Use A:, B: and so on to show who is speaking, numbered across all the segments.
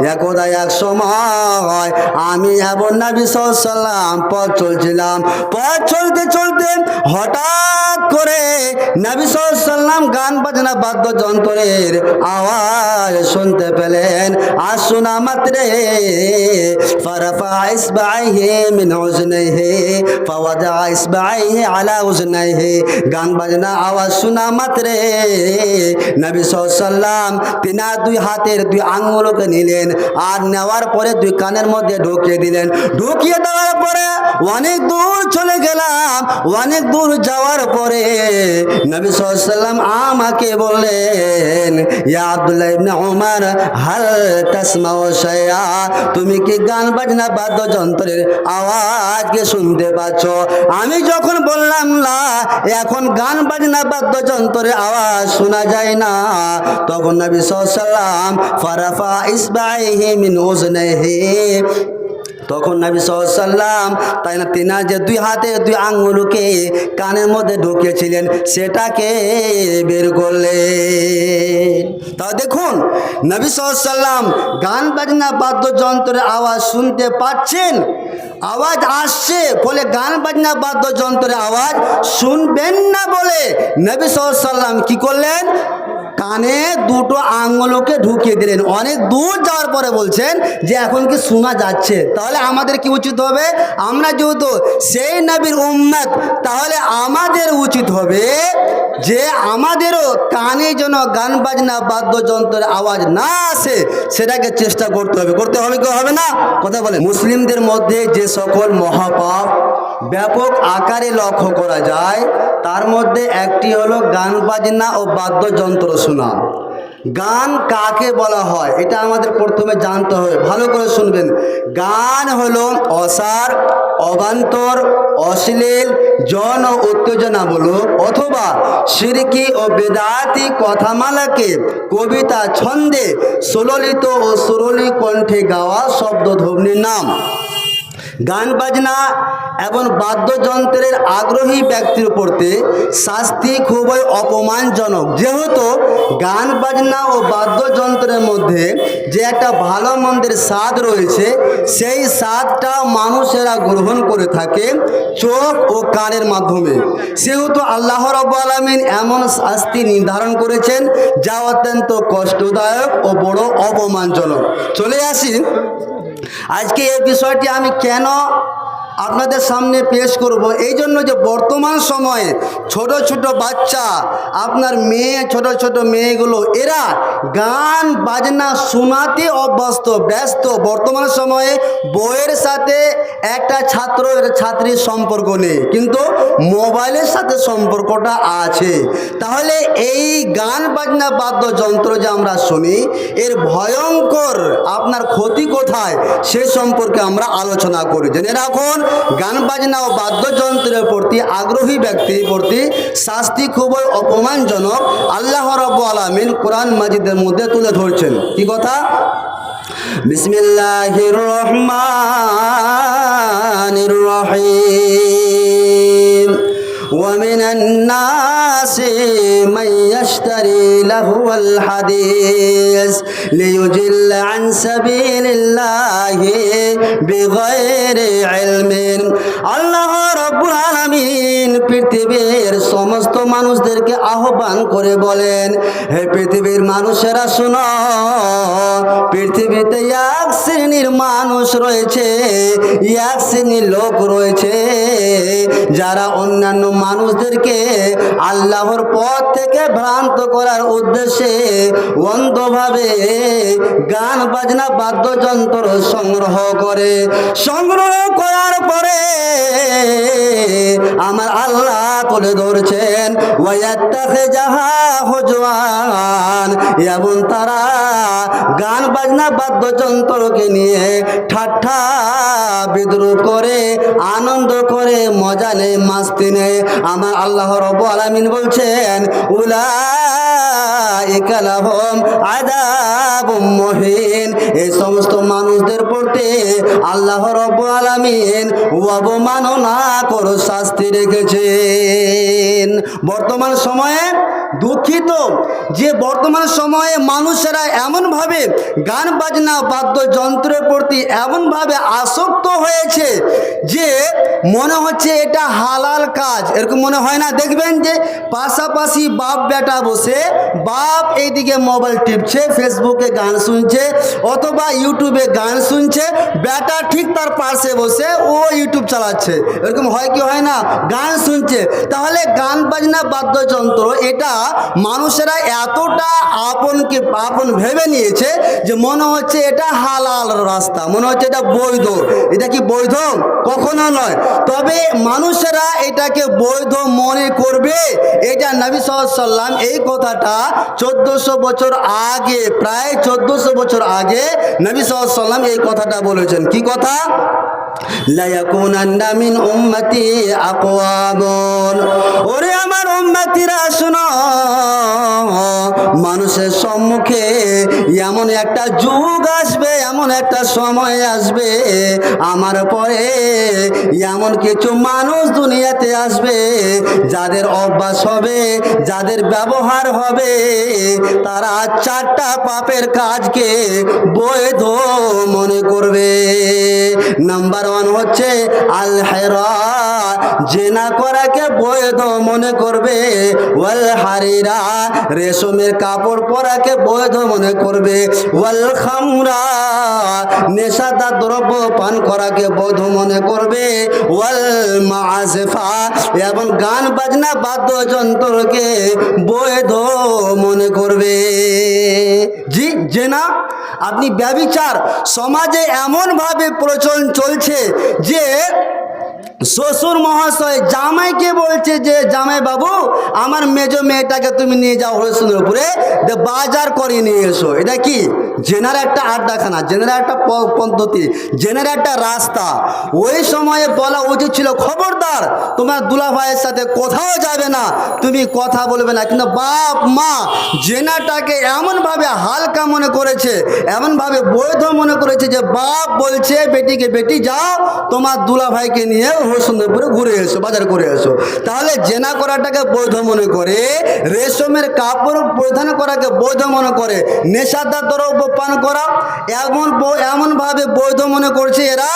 A: একদা এক সময় আমি এবং নবী সাল্লাম পথ চলছিলাম পথ চলতে চলতে হঠাৎ করে নবী সাল্লাম গান বাজনা বাদ্যযন্ত্রের আওয়াজ শুনতে পেলেন আর শোনা মাত্রে فرفع إصبعيه من أذنيه فوضع إصبعيه على أذنيه গান বাজনা আওয়াজ শোনা মাত্রে নবী সাল্লাম তিনা দুই হাতের দুই আঙ্গুলকে নিলেন আর নেওয়ার পরে দুই কানের মধ্যে ঢুকিয়ে দিলেন। ঢুকিয়ে দেওয়ার পরে অনেক দূর চলে গেলাম। অনেক দূর যাওয়ার পরে নবী সাল্লাম আমাকে বললেন, ইয়া হাল শাইআ তুমি কি গান বাজনা বাদ্যযন্ত্রের আওয়াজকে শুনতে পাচ্ছ? আমি যখন বললাম না এখন গান বাজনা বাদ্যযন্ত্রের আওয়াজ শোনা যায় না। তখন নবী সাল্লাম ফারাফা ইসবাইহি মিন উজনাইহি তখন নবী তাই না, তিনা যে দুই হাতে দুই আঙ্গুলকে কানের মধ্যে ঢুকিয়েছিলেন, সেটাকে বের করলেন। তা দেখুন, নবী সাল্লাম গান বাজনা, বাদ্যযন্ত্রের আওয়াজ শুনতে পাচ্ছেন? আওয়াজ আসছে, ফলে গান বাজনা, বাদ্যযন্ত্রের আওয়াজ শুনবেন না বলে নবী সাল্লাম কি করলেন? কানে দুটো আঙুলকে ঢুকিয়ে দিলেন। অনেক দূর যাওয়ার পরে বলছেন যে, এখন কি শোনা যাচ্ছে? তাহলে আমাদের কি উচিত হবে? আমরা যেহেতু সেই নবীর উম্মত, তাহলে আমাদের উচিত হবে যে, আমাদেরও কানে যেন গান বাজনা, বাদ্যযন্ত্রের আওয়াজ না আসে, সেটাকে চেষ্টা করতে হবে। করতে হবে কি হবে না? কথা বলে মুসলিমদের মধ্যে যে সকল মহাপাপ ব্যাপক আকারে লক্ষ্য করা যায়। তার মধ্যে একটি হলো গান বাজনা ও বাদ্যযন্ত্র শোনা। গান কাকে বলা হয়? এটা আমাদের প্রথমে জানতে হবে। ভালো করে শুনবেন। গান হলো অসার, অবান্তর, অশ্লীল, জন ও উত্তেজনামূলক অথবা সিরকি ও বেদাতি কথামালাকে কবিতা ছন্দে সুললিত ও সুরলি কণ্ঠে গাওয়া শব্দধ্বনির নাম। গান বাজনা এবং বাদ্যযন্ত্রের আগ্রহী ব্যক্তির প্রতি শাস্তি খুবই অপমানজনক। যেহেতু গান বাজনা ও বাদ্যযন্ত্রের মধ্যে যে একটা ভালো মন্দের স্বাদ রয়েছে, সেই স্বাদটা মানুষেরা গ্রহণ করে থাকে চোখ ও কানের মাধ্যমে। সেহেতু আল্লাহ রব আলমিন এমন শাস্তি নির্ধারণ করেছেন যা অত্যন্ত কষ্টদায়ক ও বড় অপমানজনক। চলে আসি আজকে এই বিষয়টি আমি কেন আপনাদের সামনে পেশ করব। এই জন্য যে বর্তমান সময়ে ছোট ছোট বাচ্চা, আপনার মেয়ে, ছোট ছোট মেয়েগুলো, এরা গান, বাজনা শোনাতে অভ্যস্ত, ব্যস্ত। বর্তমান সময়ে বইয়ের সাথে একটা ছাত্র ছাত্রীর সম্পর্ক নেই, কিন্তু মোবাইলের সাথে সম্পর্কটা আছে। তাহলে এই গান, বাজনা, বাদ্যযন্ত্র যে আমরা শুনি, এর ভয়ঙ্কর আপনার ক্ষতি কোথায়, সে সম্পর্কে আমরা আলোচনা করি। জেনে রাখুন গান বাজনা ও বাদ্যযন্ত্রের প্রতি আগ্রহী ব্যক্তির প্রতি শাস্তি খুবই অপমানজনক। আল্লাহ রব আলমিন কোরআন মাজিদের মধ্যে তুলে ধরছেন। কি কথা? বিসমিল্লাহির রহমানির রহিম। ومن الناس من يشتري لهو الحديث ليجل عن سبيل الله بغير علم আল্লাহ রব্বুল আলামিন পৃথিবীর সমস্ত মানুষদেরকে আহ্বান করে বলেন হে পৃথিবীর মানুষেরা শোনো পৃথিবীতে এক শ্রেণীর মানুষ রয়েছে এক শ্রেণীর লোক রয়েছে যারা অন্যান্য মানুষদেরকে আল্লাহর পথ থেকে ভ্রান্ত করার উদ্দেশ্যে অন্ধভাবে গান, বাজনা, বাদ্যযন্ত্র সংগ্রহ করে। সংগ্রহ করার পরে আমার আল্লাহ তুলে ধরছেন ওয়াত্তাখে যাহা এবং তারা গান, বাজনা, বাদ্যযন্ত্রকে নিয়ে ঠাট্টা বিদ্রোহ করে, আনন্দ করে, মজা নেই মাস্তি নেই আমার আল্লাহ রব আলামিন বলছেন উলা ইকালাহম আদাব মহিন। এই সমস্ত মানুষদের প্রতি আল্লাহ রব আলামিন অবমাননা করো শাস্তি রেখেছেন। বর্তমান সময়ে দুঃখিত যে বর্তমান সময়ে মানুষেরা এমনভাবে গান বাজনা, বাদ্যযন্ত্রের প্রতি এমনভাবে আসক্ত হয়েছে যে মনে হচ্ছে এটা হালাল কাজ। এরকম মনে হয় না? দেখবেন যে পাশাপাশি বাপ বেটা বসে বাপ এইদিকে মোবাইল টিপছে, ফেসবুকে গান শুনছে অথবা ইউটিউবে গান শুনছে, বেটা ঠিক তার পাশে বসে ও ইউটিউব চালাচ্ছে। এরকম হয় কি হয় না? গান শুনছে। তাহলে গান বাজনা, বাদ্যযন্ত্র এটা মানুষেরা এতটা আপনকে আপন ভেবে নিয়েছে যে মনে হচ্ছে এটা হালাল রাস্তা, মনে হচ্ছে এটা বৈধ। এটা কি বৈধ? কখনো নয়। তবে মানুষেরা এটাকে বৈধ মনে করবে। এটা নবী সাল্লাম এই কথাটা চোদ্দোশো বছর আগে, প্রায় চোদ্দোশো বছর আগে নবী সাল্লাম এই কথাটা বলেছেন। কি কথা? লায়াকুনান্না মিন উম্মতি আকওয়ামুন ওরে আমার উম্মতিরা, শোনো। মানুষের সম্মুখে এমন একটা যুগ আসবে, এমন একটা সময় আসবে। আমার পরে এমন কিছু মানুষ দুনিয়াতে আসবে, যাদের অভ্যাস হবে, যাদের ব্যবহার হবে। তারা চারটা পাপের কাজকে বৈধ মনে করবে। নাম্বার ওয়ান হচ্ছে, আল হেরা জেনা করাকে বৈধ মনে করবে, ওয়াল হারিরা, রেশমের কাপড় পরাকে বৈধ মনে করবে, ওয়াল খামরা, নেশাদার দ্রব্য পান করাকে বৈধ মনে করবে, ওয়াল মাসেফা এবং গান বাজনা বাদ্যযন্ত্রকে বৈধ মনে করবে। জি, জেনা, আপনি ব্যবিচার, সমাজে এমনভাবে প্রচলন চলছে যে শ্বশুর মহাশয় জামাইকে বলছে যে, জামাই বাবু, আমার মেজ মেয়েটাকে তুমি নিয়ে যাও হরিশনের উপরে বাজার করে নিয়ে এসো। এটা কি? জেনার একটা আড্ডাখানা জেনার একটা পদ্ধতি জেনার একটা রাস্তা। ওই সময়ে বলা উচিত ছিল, খবরদার, তোমার দুলা ভাইয়ের সাথে কোথাও যাবে না, তুমি কথা বলবে না। কিন্তু বাপ, মা, জেনাটাকে এমনভাবে হালকা মনে করেছে, এমনভাবে বৈধ মনে করেছে যে, বাপ বলছে, বেটিকে, বেটি যাও, তোমার দুলা ভাইকে নিয়ে হরিশ্চন্দ্রপুরে ঘুরে এসো, বাজার করে এসো। তাহলে জেনা করাটাকে বৈধ মনে করে, রেশমের কাপড় পরিধান করাকে বৈধ মনে করে, নেশাদার দ্রব্য পান করা, এমন এমনভাবে বৈধ মনে করছে এরা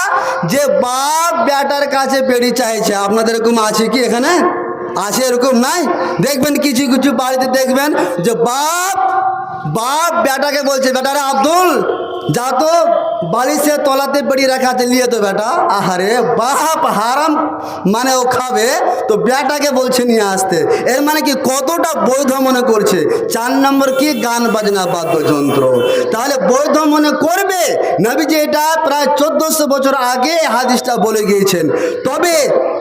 A: যে বাপ ব্যাটার কাছে বেড়ি চাইছে। আপনাদের এরকম আছে কি এখানে? আছে এরকম নাই? দেখবেন কিছু কিছু বাড়িতে দেখবেন যে বাপ বাপ বেটাকে বলছে, বেটারে আব্দুল যা তো বালিশের তলাতে বেরিয়ে রাখা নিয়ে তো বেটা আহারে বাপ হারাম মানে ও খাবে তো বেটাকে বলছে নিয়ে আসতে এর মানে কি কতটা বৈধ মনে করছে চার নম্বর কি গান বাজনা বাদ্যযন্ত্র তাহলে বৈধ মনে করবে নবী যে এটা প্রায় চোদ্দশো বছর আগে হাদিসটা বলে গিয়েছেন তবে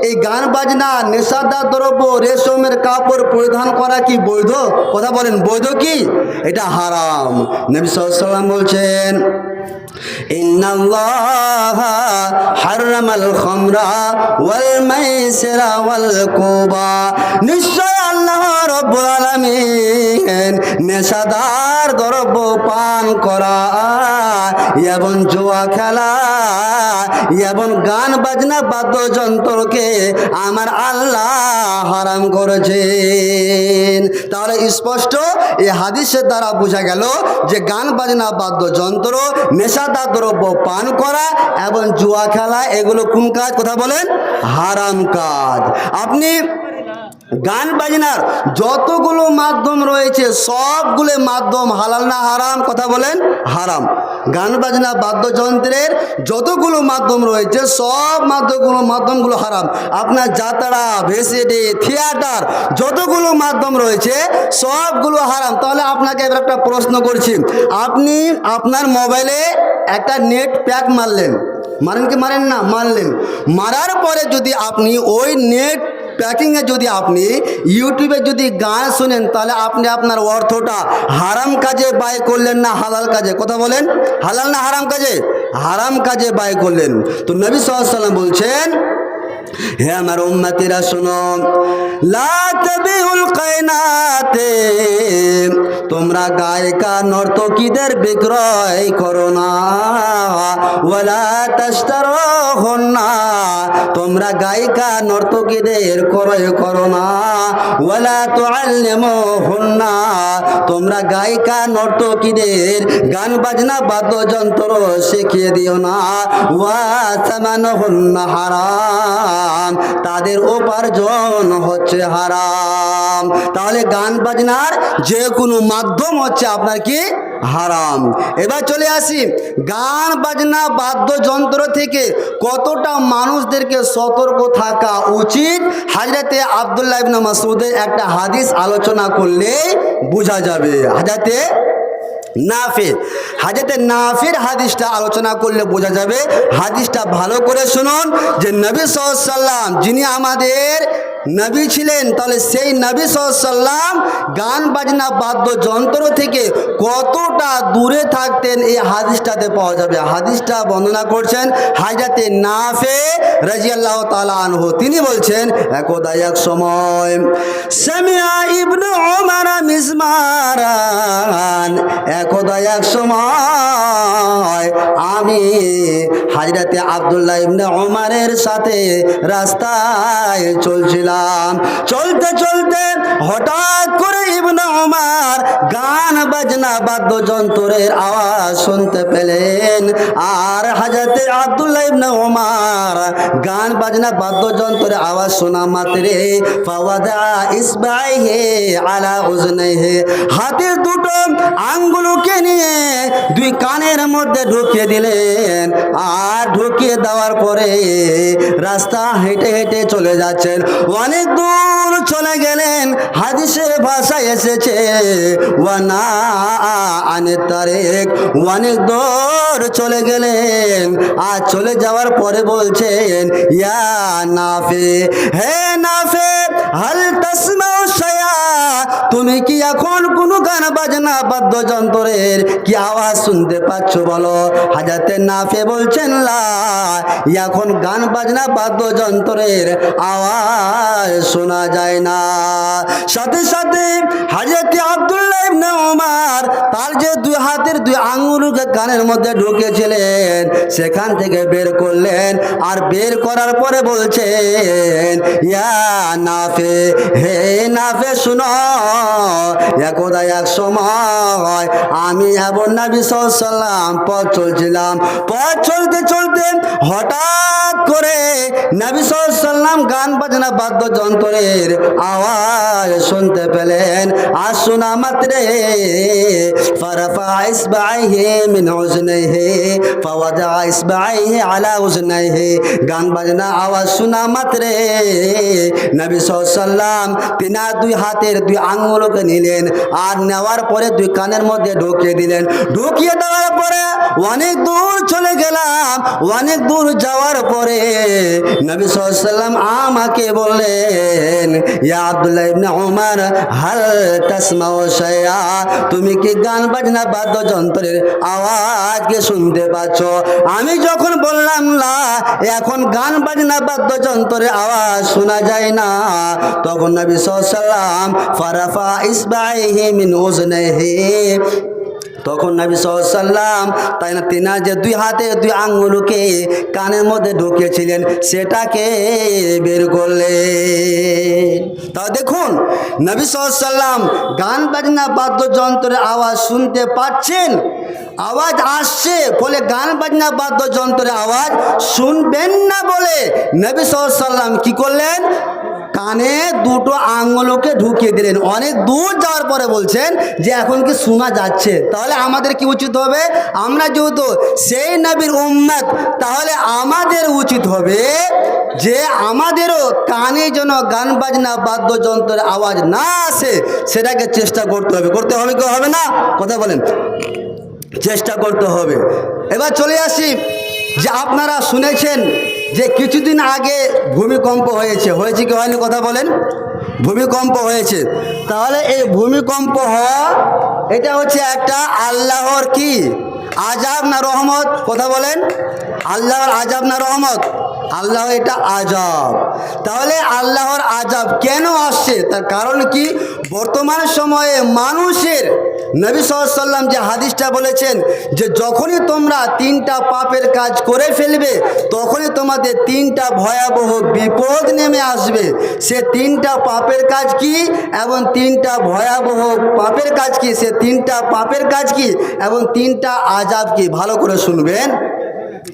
A: এই গান বাজনা, নেশাদার দ্রব্য, রেশমের কাপড় পরিধান করা কি বৈধ? কথা বলেন, বৈধ কি? এটা হারাম। নবী সাল্লাম বলছেন ইন্নাল্লাহা হারামাল নেশাদার দ্রব্য পান করা। এবং জোয়া খেলা এবং গান বাজনা বাদ্যযন্ত্রকে আমার আল্লাহ হারাম করেছেন। তাহলে স্পষ্ট এই হাদিসের দ্বারা বোঝা গেল যে গান বাজনা বাদ্যযন্ত্র নেশাদার দ্রব্য পান করা এবং জুয়া খেলা, এগুলো কোন কাজ? কথা বলেন। হারাম কাজ। আপনি গান বাজনার যতগুলো মাধ্যম রয়েছে, সবগুলো মাধ্যম হালাল না হারাম? কথা বলেন, হারাম। গান বাজনা বাদ্যযন্ত্রের যতগুলো মাধ্যম রয়েছে, সব মাধ্যমগুলো মাধ্যমগুলো হারাম। আপনার যাত্রা ভেসেডে থিয়েটার যতগুলো মাধ্যম রয়েছে, সবগুলো হারাম। তাহলে আপনাকে এবার একটা প্রশ্ন করছি। আপনি আপনার মোবাইলে একটা নেট প্যাক মারলেন। মারেন কি মারেন না? মারলেন। মারার পরে যদি আপনি ওই নেট প্যাকিংয়ে যদি আপনি ইউটিউবে যদি গান শুনেন, তাহলে আপনি আপনার অর্থটা হারাম কাজে ব্যয় করলেন না হালাল কাজে? কথা বলেন। হালাল না হারাম কাজে? হারাম কাজে ব্যয় করলেন। তো নবী সাল্লাম বলছেন হে আমার উম্মতিরা, শোনো। কায়নাতে, তোমরা গায়িকা নর্তকীদের বিক্রয় করো না। তাশতারুহুন্না, তোমরা গায়িকা নর্তকীদের ক্রয় করো না। ওয়ালা তোমরা গায়িকা নর্তকীদের গান বাজনা বাদ্যযন্ত্র শিখিয়ে দিও না। ওয়া সামানুহুন্না হারাম। তাদের উপার্জন হচ্ছে হারাম। তাহলে গান বাজনার যে কোনো মাধ্যম হচ্ছে আপনার কি? হারাম। এবার চলে আসি। গান বাজনা বাদ্যযন্ত্র থেকে কতটা মানুষদেরকে সতর্ক থাকা উচিত? হাজরাতে আবদুল্লাহ ইবনে মাসুদের একটা হাদিস আলোচনা করলে বোঝা যাবে। হাজরাতে নাফে হাজরতে নাফির হাদিসটা আলোচনা করলে বোঝা যাবে, হাদিসটা ভালো করে শুনুন যে নবী সাল্লাম যিনি আমাদের নবী ছিলেন, তাহলে সেই নবী সাল্লাম গান বাজনা বাদ্যযন্ত্র থেকে কতটা দূরে থাকতেন এই হাদিসটাতে পাওয়া যাবে। হাদিসটা বর্ণনা করছেন হাজরাতে নাফে রাজিয়াল্লাহ তালা আনহু। তিনি বলছেন একদা এক সময় এক সময়। আমি হাজরাতে আবদুল্লাহ ইবনে ওমরের সাথে রাস্তায় চলছিলাম। চলতে চলতে হঠাৎ করে ইবনে ওমর গান বাজনা, বাদ্যযন্ত্রের আওয়াজ শুনতে পেলেন। আর হাজরাতে আবদুল্লাহ ইবনে ওমর গান বাজনা, বাদ্যযন্ত্রের আওয়াজ শোনা মাত্রে ফাওয়াদা ইসবাইহে আলা উজনাইহে হাতের দুটো আঙ্গুলকে নিয়ে দুই কানের মধ্যে ঢুকিয়ে দিলেন। আর ঢুকিয়ে দেওয়ার পরে রাস্তা হেঁটে হেঁটে চলে যাচ্ছেন। অনেক দূর চলে গেলেন, হাদিসের ভাষায় এসেছে, ওয়ানা আনে তারেক অনেক দূর চলে গেলেন, আর চলে যাওয়ার পরে বলছেন, ইয়া নাফে হে নাফে, হাল তাসমাউ শায়া তুমি কি এখন কোনো গান বাজনা বাদ্যযন্ত্রের কি আওয়াজ শুনতে পাচ্ছ বলো? হাজাতে নাফে বলছেন, লা, এখন গান বাজনা বাদ্যযন্ত্রের আওয়াজ শোনা যায় না। সাথে সাথে হাজরতে আব্দুল্লাহ ইবনে তার যে দুই হাতের দুই আঙুলকে কানের মধ্যে ঢুকেছিলেন, সেখান থেকে বের করলেন আর বের করার পরে বলছেন, ইয়া নাফে, হে নাফে, শুনো। একদা এক সময় আমি এবং নবী সাল্লাম পথ চলছিলাম। পথ চলতে চলতে হঠাৎ করে নবী সাল্লাম গান বাজনা বাদ্যযন্ত্রের আওয়াজ শুনতে পেলেন। আর শোনা মাত্রে ফারাফা ইসবাইহে মিন উজনাইহি ফাওয়াদা ইসবাইহি আলা উজনাইহি গান বাজনা আওয়াজ শোনা মাত্রে নবী সাল্লাম তিনার দুই হাতের দুই আঙ্গুলকে নিলেন আর নেওয়ার পরে দুই কানের মধ্যে ঢুকিয়ে দিলেন। ঢুকিয়ে দেওয়ার পরে অনেক দূর চলে গেলাম। অনেক দূর যাওয়ার পরে নবী সাল্লাম আমাকে বললেন, ইয়া হাল তাসমাউ তুমি কি গান বাজনা বাদ্যযন্ত্রের আওয়াজকে শুনতে পাচ্ছ? আমি যখন বললাম না এখন গান বাজনা বাদ্যযন্ত্রের আওয়াজ শোনা যায় না। তখন নবী সাল্লাম ফারাফা তখন নবী সাল্লাম তাই না তিনার যে দুই হাতে দুই আঙ্গুলকে কানের মধ্যে ঢুকিয়েছিলেন, সেটাকে বের করলেন। তা দেখুন, নবী সাল্লাম গান বাজনা, বাদ্যযন্ত্রের আওয়াজ শুনতে পাচ্ছেন? আওয়াজ আসছে বলে গান বাজনা, বাদ্যযন্ত্রের আওয়াজ শুনবেন না বলে নবী সাল্লাম কি করলেন? কানে দুটো আঙ্গুলকে ঢুকিয়ে দিলেন। অনেক দূর যাওয়ার পরে বলছেন যে, এখন কি শোনা যাচ্ছে? তাহলে আমাদের কি উচিত হবে? আমরা যেহেতু সেই নবীর উম্মত, তাহলে আমাদের উচিত হবে যে, আমাদেরও কানে যেন গান বাজনা, বাদ্যযন্ত্রের আওয়াজ না আসে, সেটাকে চেষ্টা করতে হবে। করতে হবে কি হবে না? কথা বলেন। চেষ্টা করতে হবে। এবার চলে আসি যে, আপনারা শুনেছেন যে কিছুদিন আগে ভূমিকম্প হয়েছে। হয়েছে কি হয়নি কথা বলেন? ভূমিকম্প হয়েছে। তাহলে এই ভূমিকম্প হওয়া, এটা হচ্ছে একটা আল্লাহর কি? আজাব না রহমত? কথা বলেন। আল্লাহর আজাব না রহমত? আল্লাহ এটা আজাব। তাহলে আল্লাহর আজব কেন আসছে? তার কারণ কি? বর্তমান সময়ে মানুষের নবী সাল্লাম যে হাদিসটা বলেছেন যে যখনই তোমরা তিনটা পাপের কাজ করে ফেলবে, তখনই তোমাদের তিনটা ভয়াবহ বিপদ নেমে আসবে। সে তিনটা পাপের কাজ কি? এবং তিনটা ভয়াবহ পাপের কাজ কি? সে তিনটা পাপের কাজ কি? এবং তিনটা আজাব কি? ভালো করে শুনবেন।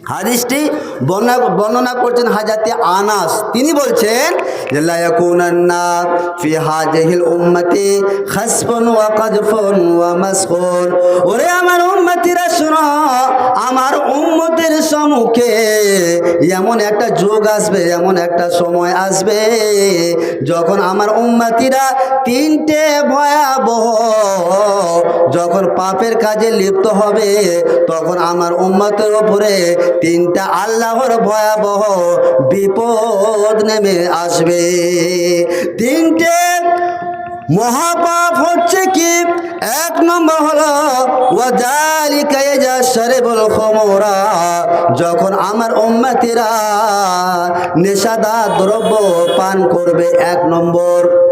A: হাদিসটি বর্ণনা বর্ণনা করছেন হাজাতে আনাস। তিনি বলছেন যে ফি হাজিহিল উম্মতি খাসফুন ওয়া ওরে আমার উম্মতিরা শুনো, আমার উম্মতের সম্মুখে এমন একটা যুগ আসবে, এমন একটা সময় আসবে যখন আমার উম্মতিরা তিনটে ভয়াবহ, যখন পাপের কাজে লিপ্ত হবে, তখন আমার উম্মতের ওপরে তিনটা আল্লাহর ভয়াবহ বিপদ নেমে আসবে। তিনটে মহাপাপ হচ্ছে কি? এক নম্বর হলো, ওয়াজালিকা ইয়াশরাবুল খামরা, যখন আমার উম্মতিরা নেশাদার দ্রব্য পান করবে, এক নম্বর।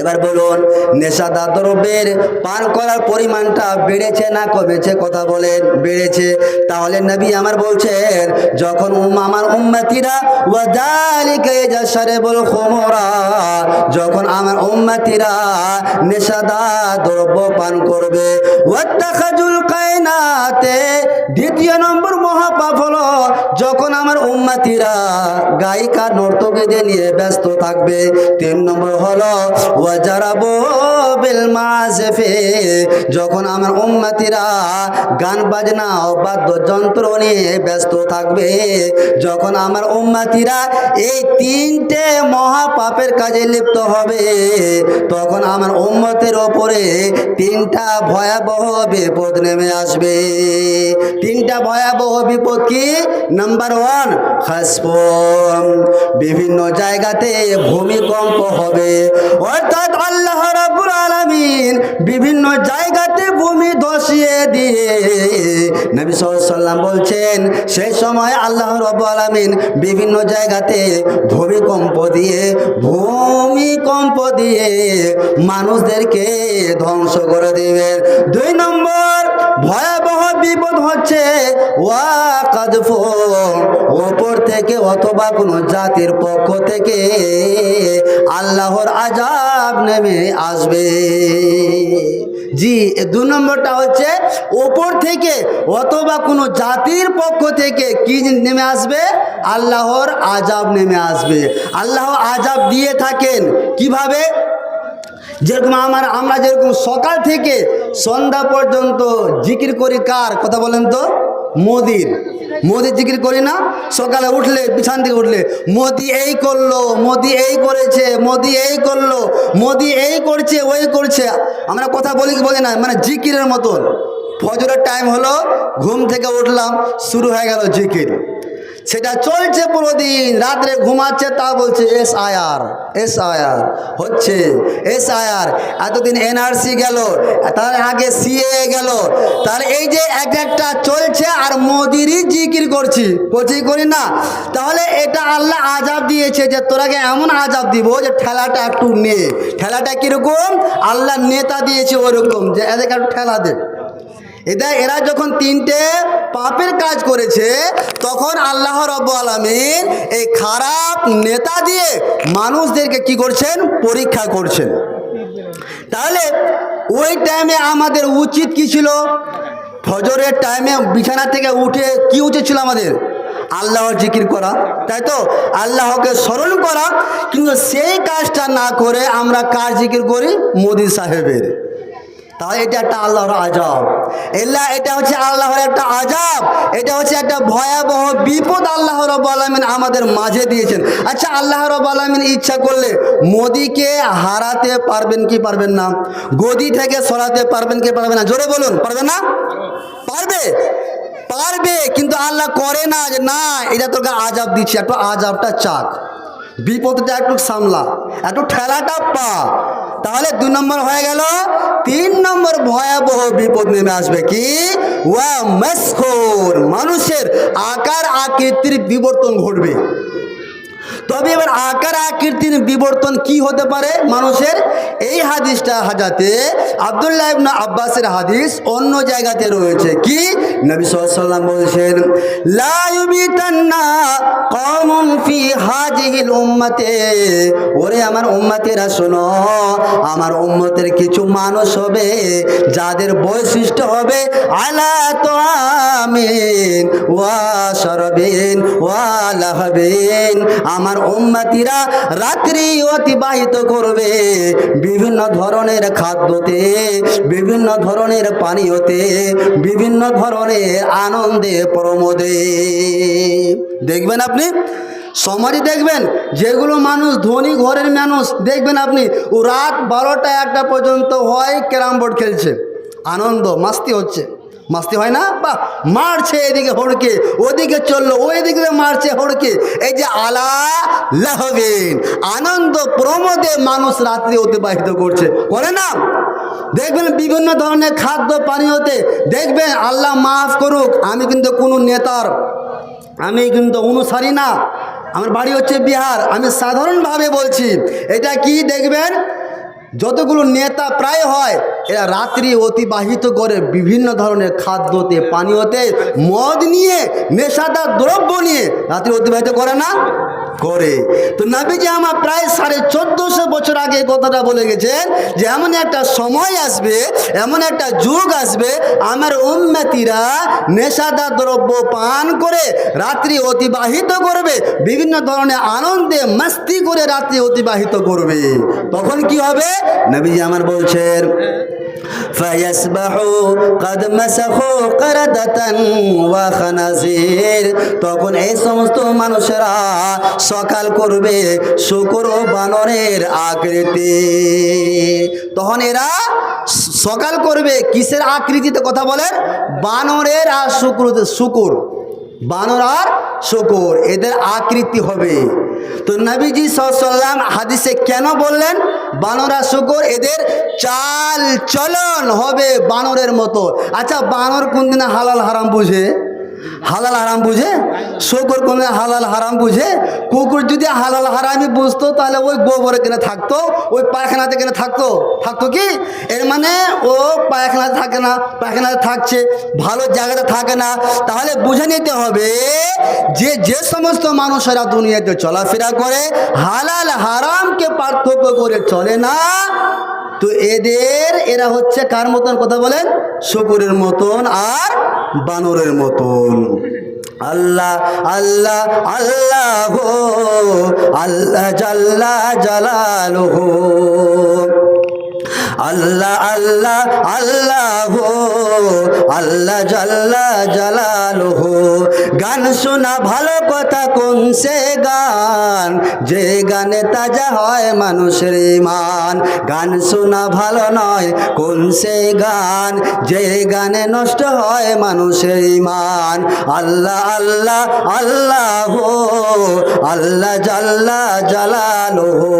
A: এবার বলুন, নেশাদার দ্রব্যের পান করার পরিমাণটা বেড়েছে না কমেছে? কথা বলেন, বেড়েছে। তাহলে নবী আমার বলছেন, যখন আমার উম্মাতিরা খামরা, যখন আমার উম্মাতিরা নেশাদার দ্রব্য পান করবে কায়নাতে দ্বিতীয় নম্বর মহাপাপ হলো যখন আমার উম্মাতিরা গায়িকা নর্তকীদের নিয়ে ব্যস্ত থাকবে। তিন নম্বর হলো যখন আমার উম্মাতিরা গান বাজনা ও বাদ্যযন্ত্র নিয়ে ব্যস্ত থাকবে, যখন আমার উম্মাতিরা এই তিনটে মহাপাপের কাজে লিপ্ত হবে, তখন আমার উম্মতের ওপরে তিনটা ভয়াবহ বিপদ নেমে আসবে। তিনটা ভয়াবহ বিপদ কি? নাম্বার ওয়ান খাসফম। বিভিন্ন জায়গাতে ভূমিকম্প হবে। অর্থাৎ আল্লাহ রাব্বুল আলামিন বিভিন্ন জায়গাতে ভূমি ধসিয়ে দিয়ে নবী সাল্লাম বলছেন, সেই সময় আল্লাহ রাব্বুল আলামিন বিভিন্ন জায়গাতে ভূমিকম্প দিয়ে ভূমিকম্প দিয়ে মানুষদেরকে ধ্বংস করে দেবেন। দুই নম্বর, ভয়াবহ বিপদ হচ্ছে ওয়া ওপর থেকে অথবা কোনো জাতির পক্ষ থেকে আল্লাহর আজাব নেমে আসবে। জি দু নম্বরটা হচ্ছে, ওপর থেকে অথবা কোনো জাতির পক্ষ থেকে কি নেমে আসবে? আল্লাহর আজাব নেমে আসবে। আল্লাহ আজাব দিয়ে থাকেন। কীভাবে? যেরকম আমার, আমরা যেরকম সকাল থেকে সন্ধ্যা পর্যন্ত জিকির করি কার? কথা বলেন তো। মোদির মোদি জিকির করি না, সকালে উঠলে, বিছান থেকে উঠলে, মোদি এই করল, মোদি এই করেছে, মোদি এই করল, মোদি এই করছে, ওই করছে। আমরা কথা বলি কি বলি না মানে জিকিরের মতন। ফজরের টাইম হলো, ঘুম থেকে উঠলাম, শুরু হয়ে গেল জিকির। সেটা চলছে পুরো দিন রাত্রে ঘুমাচ্ছে, তা বলছে এস আয়ার এস আয়ার হচ্ছে এস আয়ার এতদিন এনআরসি গেল, তার আগে সিএ গেল। তার এই যে এক একটা চলছে আর মোদিরই জিকির করছি করছি করি না তাহলে এটা আল্লাহ আজাব দিয়েছে যে তোরাকে এমন আজাব দিব যে ঠেলাটা একটু নে। ঠেলাটা কীরকম? আল্লাহ নেতা দিয়েছে ওরকম, যে এদেরকে একটু ঠেলা দে। এটা এরা যখন তিনটে পাপের কাজ করেছে, তখন আল্লাহ রব আলমিন এই খারাপ নেতা দিয়ে মানুষদেরকে কি করছেন? পরীক্ষা করছেন। তাহলে ওই টাইমে আমাদের উচিত কি ছিল? ফজরের টাইমে বিছানা থেকে উঠে কি উচিত ছিল আমাদের? আল্লাহর জিকির করা, তাই তো? আল্লাহকে স্মরণ করা। কিন্তু সেই কাজটা না করে আমরা কার জিকির করি? মোদি সাহেবের। তাহলে এটা একটা আল্লাহর আজাব এল্লা এটা হচ্ছে আল্লাহর একটা আজাব এটা হচ্ছে একটা ভয়াবহ বিপদ আল্লাহ রব আলমিন আমাদের মাঝে দিয়েছেন। আচ্ছা আল্লাহ রব আলমিন ইচ্ছা করলে মোদিকে হারাতে পারবেন কি পারবেন না? গদি থেকে সরাতে পারবেন কি পারবেন না? জোরে বলুন, পারবে না? পারবে? পারবে, কিন্তু আল্লাহ করে না যে না, এটা তোকে আজাব দিচ্ছে, একটু আজাবটা চাক। বিপদটা একটু সামলা, একটু ঠেলাটা পা। তাহলে দু নম্বর হয়ে গেল, তিন নম্বর ভয়াবহ বিপদ নেমে আসবে কি? ওয়া মাসখুর, মানুষের আকার আকার আকৃতির বিবর্তন ঘটবে। তবে এবার আকার আকৃতির বিবর্তন কি হতে পারে? মানুষের এই হাদিসটা হাজাতে আবদুল্লাহ ইবনা আব্বাসের হাদিস অন্য জায়গাতে রয়েছে। কি? নবী সাল্লাম বলছেন, লা ইউবিতান্না কওমুন ফি হাজিহিল উম্মতে। ওরে আমার উম্মতেরা শোনো, আমার উম্মতের কিছু মানুষ হবে যাদের বৈশিষ্ট্য হবে আলা তো আমিন ওয়া শরবিন ওয়া লাহবিন। আমার উম্মতিরা রাত্রি অতিবাহিত করবে বিভিন্ন ধরনের খাদ্যতে, বিভিন্ন ধরনের পানীয়তে, বিভিন্ন ধরনের আনন্দে প্রমোদে। দেখবেন আপনি? সমাজে দেখবেন, যেগুলো মানুষ ধনী ঘরের মানুষ, দেখবেন আপনি, ও রাত বারোটা একটা পর্যন্ত হয় ক্যারাম বোর্ড খেলছে। আনন্দ, মাস্তি হচ্ছে। মাস্তি হয় না? বা মারছে এদিকে হড়কে, ওদিকে চলল ওই দিকে মারছে হড়কে। এই যে আলা লাহবেন, আনন্দ প্রমোদে মানুষ রাত্রি অতিবাহিত করছে। করে না? দেখবেন বিভিন্ন ধরনের খাদ্য পানীয়তে দেখবেন আল্লাহ মাফ করুক, আমি কিন্তু কোনো নেতার, আমি কিন্তু অনুসারী না। আমার বাড়ি হচ্ছে বিহার, আমি সাধারণভাবে বলছি, এটা কি দেখবেন? যতগুলো নেতা প্রায় হয়, এরা রাত্রি অতিবাহিত করে বিভিন্ন ধরনের খাদ্যতে পানীয়তে মদ নিয়ে, নেশাদার দ্রব্য নিয়ে রাত্রি অতিবাহিত করে না? করে। তো নাবিজি আমার প্রায় সাড়ে চোদ্দশো বছর আগে কথাটা বলে গেছেন যে এমন একটা সময় আসবে, এমন একটা যুগ আসবে, আমার উন্নতিরা নেশাদার দ্রব্য পান করে রাত্রি অতিবাহিত করবে, বিভিন্ন ধরনের আনন্দে মাস্তি করে রাত্রি অতিবাহিত করবে। তখন কি হবে? নবীজি আমার বলছেন ফায়াসবাহু কাদ মাসাখু কারাদাতান ওয়া খানাজির তখন এই সমস্ত মানুষেরা সকাল করবে শুকুর ও বানরের আকৃতি। তখন এরা সকাল করবে, কিসের আকৃতিতে কথা বলেন বানরের আর শুকুর শুকুর। বানর আর শকর, এদের আকৃতি হবে। তো নবীজি সাল্লাম হাদিসে কেন বললেন, বানর আর শকর এদের চাল চলন হবে বানরের মতো। আচ্ছা বানর কোনদিন হালাল হারাম বুঝে? হালাল হারাম বুঝে? শুকুর কোন হালাল হারাম বুঝে? কুকুর যদি হালাল হারামি বুঝতো, তাহলে ওই গোবরে কিনে থাকতো, ওই পায়খানাতে কিনে থাকতো। থাকতো কি? এর মানে ও পায়খানাতে থাকে না, পায়খানাতে থাকছে, ভালো জায়গাতে থাকে না। তাহলে বুঝে নিতে হবে যে যে সমস্ত মানুষেরা দুনিয়াতে চলাফেরা করে, হালাল হারামকে পার্থক্য করে চলে না। তো এদের, এরা হচ্ছে কার মতন কথা বলেন? শকুরের মতন আর বানরের মতন। আল্লাহ আল্লাহ আল্লাহ আল্লাহ জাল্লা জালালহু। আল্লাহ আল্লাহ আল্লাহ হো আল্লাহ জাল্লা জালালহু। গান শোনা ভালো কথা কোন সে গান? যে গানে তাজা হয় মানুষের মান গান শোনা ভালো নয় কোন সে গান? যে গানে নষ্ট হয় মানুষের ইমান। আল্লাহ আল্লাহ আল্লাহ হো আল্লাহ জাল্লা জালালহু।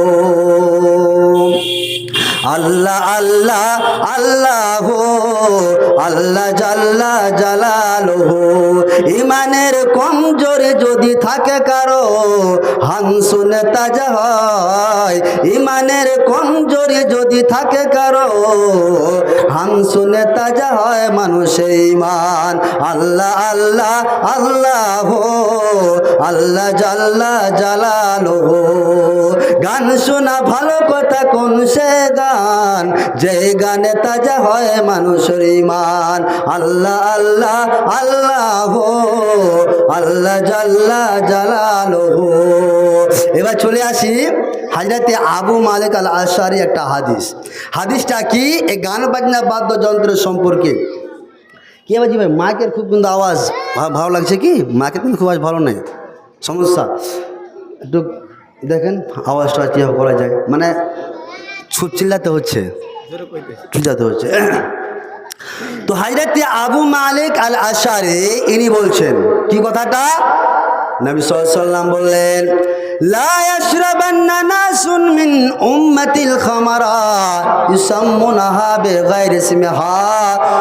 A: আল্লাহ আল্লাহ আল্লাহ আল্লাহ জাল্লা জালালহু। ইমানের কমজোরি যদি থাকে কারও হানসুন তাজা হয়। ইমানের কমজোরি যদি থাকে কারও হানসুন তাজা হয় মানুষের ইমান। আল্লাহ আল্লাহ আল্লাহ আল্লাহ জাল্লা জালালহু। গান শোনা ভালো কথা কোন সে গান যে গানে তাজা হয় মানুষের ইমান। আল্লাহ আল্লাহ আল্লাহ আল্লাহ জাল্লা জালালহু। এবার চলে আসি হাজরাতে আবু মালিক আল আশারি একটা হাদিস। হাদিসটা কি? এই গান বাজনা বাদ্যযন্ত্র সম্পর্কে। কি আবার ভাই? মাইকের খুব কিন্তু আওয়াজ ভালো লাগছে কি? মাইকের কিন্তু খুব আওয়াজ ভালো নেই। সমস্যা। একটু দেখেন, আওয়াজটা কীভাবে করা যায়। মানে চিল্লাতে হচ্ছে। চিল্লাতে হচ্ছে। তো হাজরাতে আবু মালিক আল আশারে ইনি বলছেন কি কথাটা? নবী বললেন মিন খামারা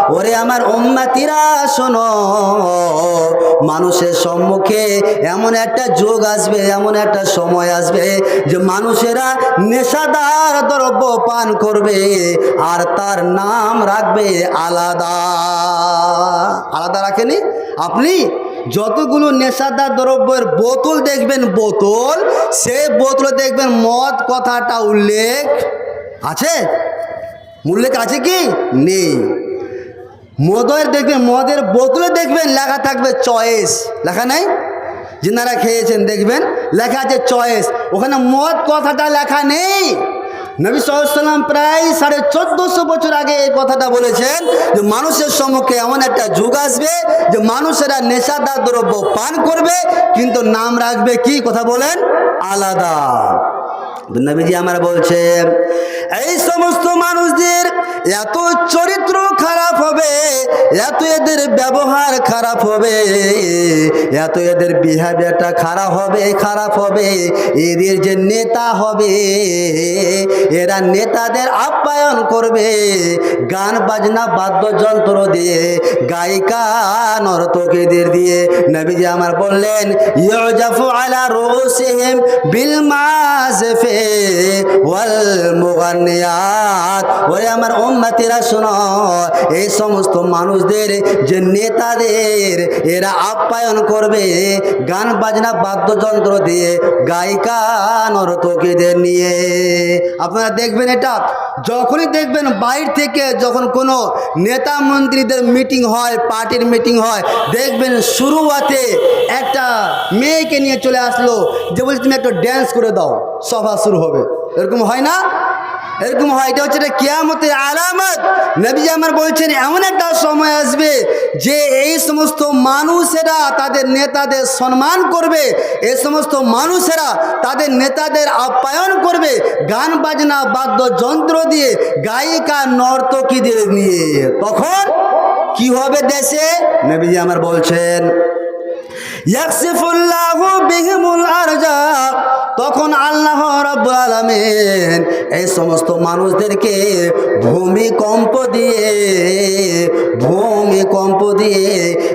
A: ওরে আমার শোনো, মানুষের সম্মুখে এমন একটা যোগ আসবে, এমন একটা সময় আসবে যে মানুষেরা নেশাদার দ্রব্য পান করবে আর তার নাম রাখবে আলাদা। আলাদা রাখেনি? আপনি? যতগুলো নেশাদার দ্রব্যের বোতল দেখবেন, বোতল, সেই বোতলে দেখবেন মদ কথাটা উল্লেখ আছে? উল্লেখ আছে কি? নেই। মদের দেখবেন, মদের বোতলে দেখবেন লেখা থাকবে চয়েস। লেখা নেই? যিনারা খেয়েছেন দেখবেন, লেখা আছে চয়েস। ওখানে মদ কথাটা লেখা নেই। নবী সাল্লাম প্রায় সাড়ে চোদ্দশো বছর আগে এই কথাটা বলেছেন যে মানুষের সম্মুখে এমন একটা যুগ আসবে যে মানুষেরা নেশাদার দ্রব্য পান করবে, কিন্তু নাম রাখবে কি? কথা বলেন, আলাদা। নবীজি আমার বলছে, এই সমস্ত মানুষদের এত চরিত্র খারাপ হবে, এত এদের ব্যবহার খারাপ হবে, এত এদের বিহেভিয়ারটা খারাপ হবে খারাপ হবে, এদের যে নেতা হবে, এরা নেতাদের আপ্যায়ন করবে, গান, বাজনা, বাদ্যযন্ত্র দিয়ে, গায়িকা নর্তকীদের দিয়ে। নবীজি আমার বললেন, ইউজাফু আলা রুসিহিম বিল মাযফি ওয়াল ওরে আমার উম্মতিরা শোনো, এই সমস্ত মানুষদের যে নেতাদের, এরা আপ্যায়ন করবে, গান বাজনা, বাদ্যযন্ত্র দিয়ে গায়িকা নর্তকীদের নিয়ে। আপনারা দেখবেন এটা যখনই দেখবেন বাইর থেকে যখন কোনো নেতা মন্ত্রীদের মিটিং হয়, পার্টির মিটিং হয়, দেখবেন শুরুয়াতে একটা মেয়েকে নিয়ে চলে আসলো যে বলছে, তুমি একটা ড্যান্স করে দাও, সভা শুরু হবে। এরকম হয় না? এরকম হয়, এটা হচ্ছে এটা কেয়ামতের আলামত। নবী আমার বলছেন, এমন একটা সময় আসবে যে এই সমস্ত মানুষেরা তাদের নেতাদের সম্মান করবে এই সমস্ত মানুষেরা তাদের নেতাদের আপ্যায়ন করবে, গান, বাজনা, বাদ্যযন্ত্র দিয়ে, গায়িকা নর্তকীদের নিয়ে। তখন কি হবে দেশে? নবীজি আমার বলছেন তখন আল্লাহ রাব্বুল আলামিন এই সমস্ত মানুষদেরকে ভূমিকম্প দিয়ে ভূমিকম্প দিয়ে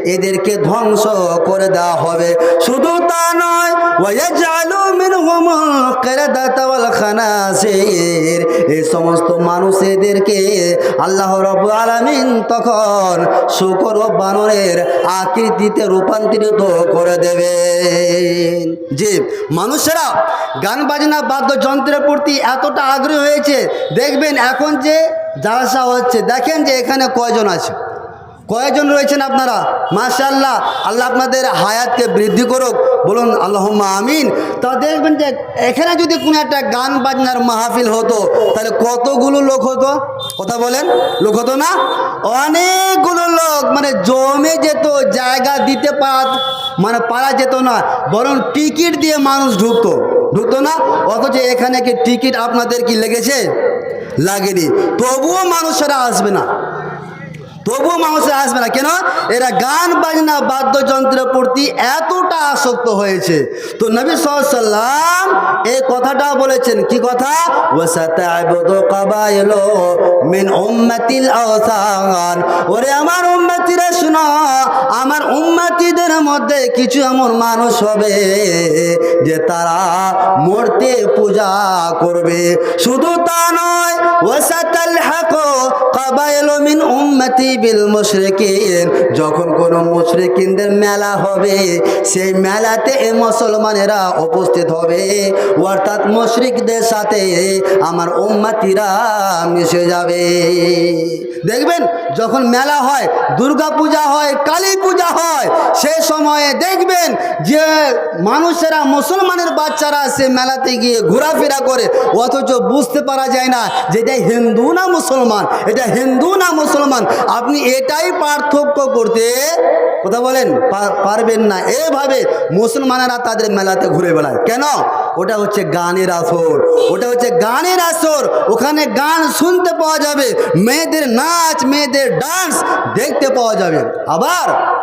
A: এদেরকে ধ্বংস করে দেওয়া হবে। শুধু তা নয় ওয়াজালু মিনহুমুল কিরাদাতা খানাসির। এই সমস্ত মানুষ এদেরকে আল্লাহ রাব্বুল আলামিন তখন শুকর ও বানরের আকৃতিতে রূপান্তরিত করে দেবেন। যে মানুষেরা, গান বাজনা বাদ্যযন্ত্রের প্রতি এতটা আগ্রহী হয়েছে, দেখবেন এখন যে জালসা হচ্ছে, দেখেন যে এখানে কয়জন আছে। কয়জন রয়েছেন আপনারা? মাশাল্লাহ আল্লাহ আপনাদের হায়াতকে বৃদ্ধি করুক। বলুন আল্লাহ আমিন। তা দেখবেন যে এখানে যদি কোনো একটা গান বাজনার মাহফিল হতো, তাহলে কতগুলো লোক হতো? কথা বলেন, লোক হতো না? অনেকগুলো লোক মানে জমে যেত, জায়গা দিতে পার মানে পারা যেত না। বরং টিকিট দিয়ে মানুষ ঢুকতো। ঢুকতো না? অথচ এখানে কি টিকিট আপনাদের কি লেগেছে? লাগেনি। তবুও মানুষেরা আসবে না। তবুও মানুষের আসবে না। কেন? এরা গান, বাজনা, বাদ্যযন্ত্রের প্রতি এতটা আসক্ত হয়েছে। তো নবী সাল্লাম এই কথাটা বলেছেন। কি কথা? মিন উম্মাতিল ওরে আমার উম্মতিরা শুনো, আমার উম্মতিদের মধ্যে কিছু এমন মানুষ হবে যে তারা মূর্তি পূজা করবে। শুধু তা নয় যখন কোন মুশরিকিনদের মেলা হবে, সেই মেলাতে মুসলমানেরা উপস্থিত হবে। অর্থাৎ মুশরিকদের সাথে আমার উম্মতিরা মিশে যাবে। দেখবেন, যখন মেলা হয় দুর্গা পূজা হয় কালী পূজা হয় সে সময়ে দেখবেন যে মানুষেরা, মুসলমানের বাচ্চারা সে মেলাতে গিয়ে ঘোরাফেরা করে, অথচ বুঝতে পারা যায় না যে এটা হিন্দু না মুসলমান, এটা হিন্দু না মুসলমান, আপনি এটাই পার্থক্য করতে কথা বলেন পারবেন না। এভাবে মুসলমানেরা তাদের মেলাতে ঘুরে বেড়ায়। কেন? ওটা হচ্ছে গানের আসর। ওটা হচ্ছে গানের আসর। ওখানে গান শুনতে পাওয়া যাবে। মেয়েদের নাচ, মেয়েদের ডান্স দেখতে পাওয়া যাবে। আবার